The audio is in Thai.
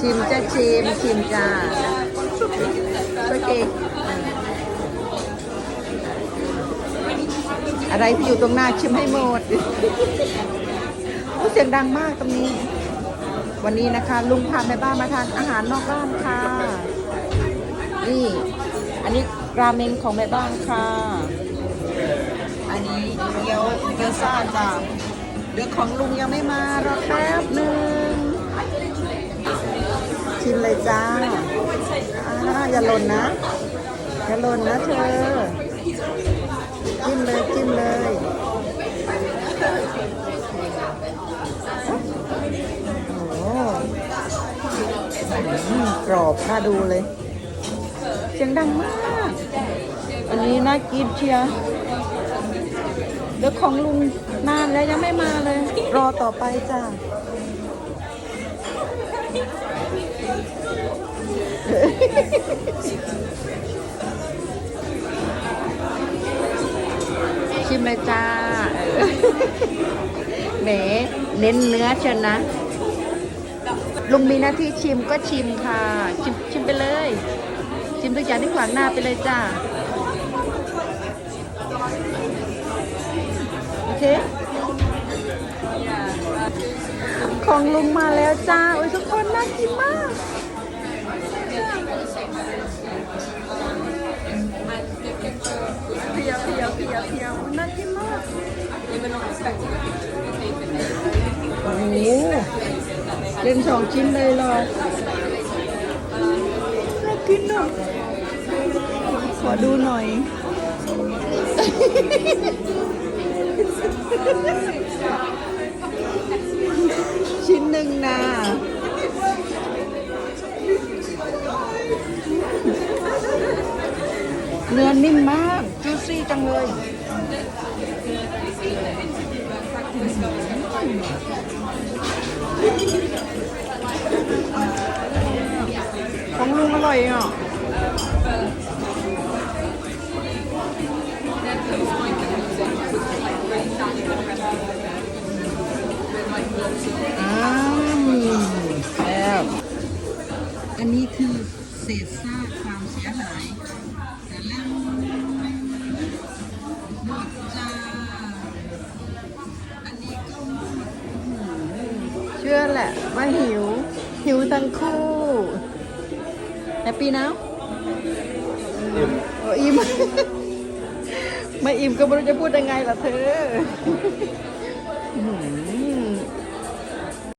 ชิมจะชิมชิมจ้าโอเคอะไรที่อยู่ตรงหน้าชิมให้หมดเสียงดังมากตรงนี้ วันนี้นะคะ ลุงพาแม่บ้านมาทานอาหารนอกบ้านค่ะ นี่ อันนี้ราเมงของแม่บ้านค่ะ อันนี้เกี๊ยวเกี๊ยวซ่าจ้ะเดี๋ยวของลุงยังไม่มารอแป๊บหนึ่ง ชิมเลยจ้าอ่าอย่าหล่นนะ อย่าหล่นนะเธอ จิ้มเลยจิ้มเลยโอ้โหกรอบน่าดูเลย เสียงดังมาก อันนี้น่ากินเชียเดี๋ยวของลุงนานแล้วยังไม่มาเลย รอต่อไปจ้า ชิมเลยจ้าเออแหมเน้นเนื้อเชียวนะ ลุงมีหน้าที่ชิมก็ชิมค่ะ ชิมชิมไปเลย ชิมทุกอย่างที่ขวางหน้าไปเลยจ้า โอเคของลุงมาแล้วจ้า โอ้ยทุกคนน่ากินมาก โอ้โหเล่นสองชิ้นเลยเหรอน่ากินอะขอดูหน่อย ชิ้นหนึ่งนะเนื้อนิ่มมาก จังเลยของลุงอร่อยอะอ้าวแล้วอันนี้คือเศษซากความเสียหาย เชื่อแหละว่าหิว หิวทั้งคู่แฮปปี้นะโอ้อิ่มไม่อิ่มก็ไม่รู้จะพูดยังไงล่ะเธออื้อหือ